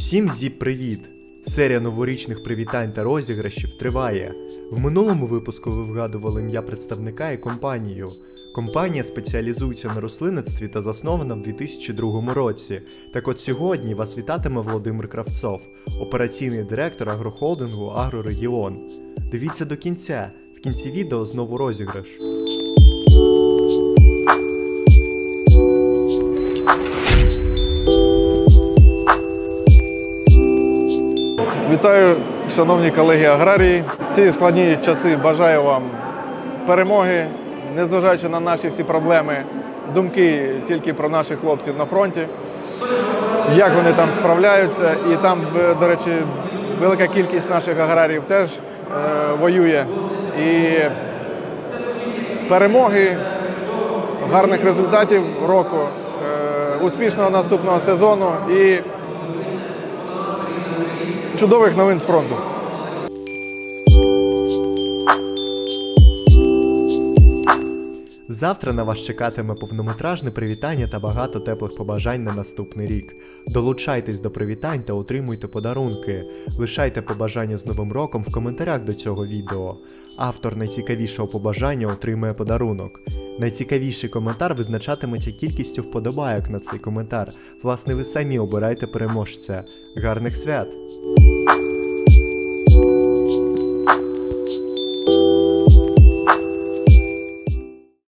Усім зіп привіт! Серія новорічних привітань та розіграшів триває. В минулому випуску ви вгадували ім'я представника і компанію. Компанія спеціалізується на рослинництві та заснована в 2002 році. Так от сьогодні вас вітатиме Володимир Кравцов, операційний директор агрохолдингу Агрорегіон. Дивіться до кінця. В кінці відео знову розіграш. Вітаю, шановні колеги аграрії. В ці складні часи бажаю вам перемоги, незважаючи на наші всі проблеми, думки тільки про наших хлопців на фронті, як вони там справляються. І там, е, до речі, велика кількість наших аграріїв теж е, воює. І перемоги, гарних результатів року, е, успішного наступного сезону і чудових новин з фронту. Завтра на вас чекатиме повнометражне привітання та багато теплих побажань на наступний рік. Долучайтесь до привітань та отримуйте подарунки. Лишайте побажання з Новим роком в коментарях до цього відео. Автор найцікавішого побажання отримує подарунок. Найцікавіший коментар визначатиметься кількістю вподобайок на цей коментар. Власне, ви самі обирайте переможця. Гарних свят!